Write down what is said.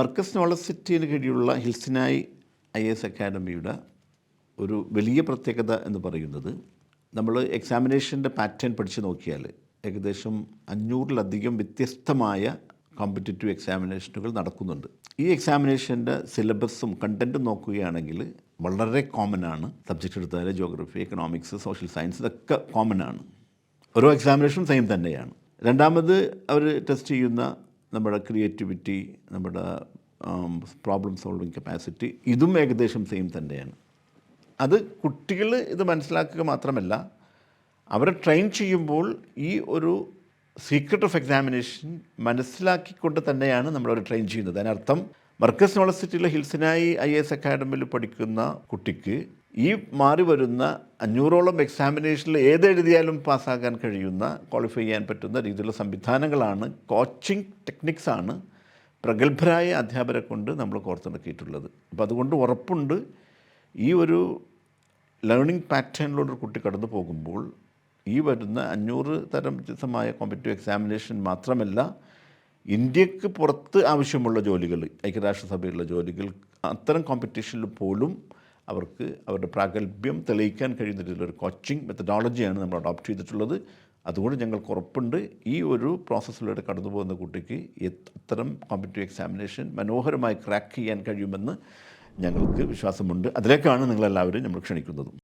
Markaz knowledge സിറ്റിന് കീഴിലുള്ള ഹിൽസിനായി I S അക്കാഡമിയുടെ ഒരു വലിയ പ്രത്യേകത എന്ന് പറയുന്നത് നമ്മൾ എക്സാമിനേഷന്റെ പാറ്റേൺ പഠിച്ച് നോക്കിയാൽ ഏകദേശം അഞ്ഞൂറിലധികം വ്യത്യസ്തമായ കോമ്പറ്റേറ്റീവ് എക്സാമിനേഷനുകൾ നടക്കുന്നുണ്ട്. ഈ എക്സാമിനേഷന്റെ സിലബസും കണ്ടന്റും നോക്കുകയാണെങ്കിൽ വളരെ കോമൺ ആണ്. സബ്ജക്റ്റ് എടുത്താൽ ജോഗ്രഫി എക്കണോമിക്സ് സോഷ്യൽ സയൻസ് ഇതൊക്കെ കോമൺ ആണ്. ഓരോ എക്സാമിനേഷനും സെയിം തന്നെയാണ്. രണ്ടാമത് അവർ ടെസ്റ്റ് ചെയ്യുന്ന നമ്മുടെ ക്രിയേറ്റിവിറ്റി നമ്മുടെ പ്രോബ്ലം സോൾവിങ് കപ്പാസിറ്റി ഇതും ഏകദേശം സെയിം തന്നെയാണ്. അത് കുട്ടികൾ ഇത് മനസ്സിലാക്കുക മാത്രമല്ല അവരെ ട്രെയിൻ ചെയ്യുമ്പോൾ ഈ ഒരു സീക്രട്ട് ഓഫ് എക്സാമിനേഷൻ മനസ്സിലാക്കിക്കൊണ്ട് തന്നെയാണ് നമ്മളവരെ ട്രെയിൻ ചെയ്യുന്നത്. അതിനർത്ഥം മർക്കസ് യൂണിവേഴ്സിറ്റിയിലെ ഹിൽസിനായി ഐ എസ് അക്കാഡമിയിൽ പഠിക്കുന്ന കുട്ടിക്ക് ഈ മാറി വരുന്ന അഞ്ഞൂറോളം എക്സാമിനേഷനിൽ ഏതെഴുതിയാലും പാസ്സാകാൻ കഴിയുന്ന ക്വാളിഫൈ ചെയ്യാൻ പറ്റുന്ന രീതിയിലുള്ള സംവിധാനങ്ങളാണ് കോച്ചിങ് ടെക്നിക്സാണ് പ്രഗത്ഭരായ അധ്യാപകരെ കൊണ്ട് നമ്മൾ കോർത്തിണക്കിയിട്ടുള്ളത്. അപ്പോൾ അതുകൊണ്ട് ഉറപ്പുണ്ട് ഈ ഒരു ലേണിംഗ് പാറ്റേണിലൂടെ ഒരു കുട്ടി കടന്നു പോകുമ്പോൾ ഈ വരുന്ന അഞ്ഞൂറ് തരം വ്യത്യസ്തമായ കോമ്പറ്റീവ് എക്സാമിനേഷൻ മാത്രമല്ല ഇന്ത്യയ്ക്ക് പുറത്ത് ആവശ്യമുള്ള ജോലികൾ ഐക്യരാഷ്ട്രസഭയിലുള്ള ജോലികൾ അത്തരം കോമ്പറ്റീഷനിൽ പോലും അവർക്ക് അവരുടെ പ്രാഗൽഭ്യം തെളിയിക്കാൻ കഴിയുന്ന രീതിയിലൊരു കോച്ചിങ് മെത്തഡോളജിയാണ് നമ്മൾ അഡോപ്റ്റ് ചെയ്തിട്ടുള്ളത്. അതുകൊണ്ട് ഞങ്ങൾക്ക് ഉറപ്പുണ്ട്. ഈ ഒരു പ്രോസസ്സിലൂടെ കടന്നു പോകുന്ന കുട്ടിക്ക് അത്തരം കോമ്പറ്റീവ് എക്സാമിനേഷൻ മനോഹരമായി ക്രാക്ക് ചെയ്യാൻ കഴിയുമെന്ന് ഞങ്ങൾക്ക് വിശ്വാസമുണ്ട്. അതിലേക്കാണ് നിങ്ങളെല്ലാവരും നമ്മൾ ക്ഷണിക്കുന്നതും.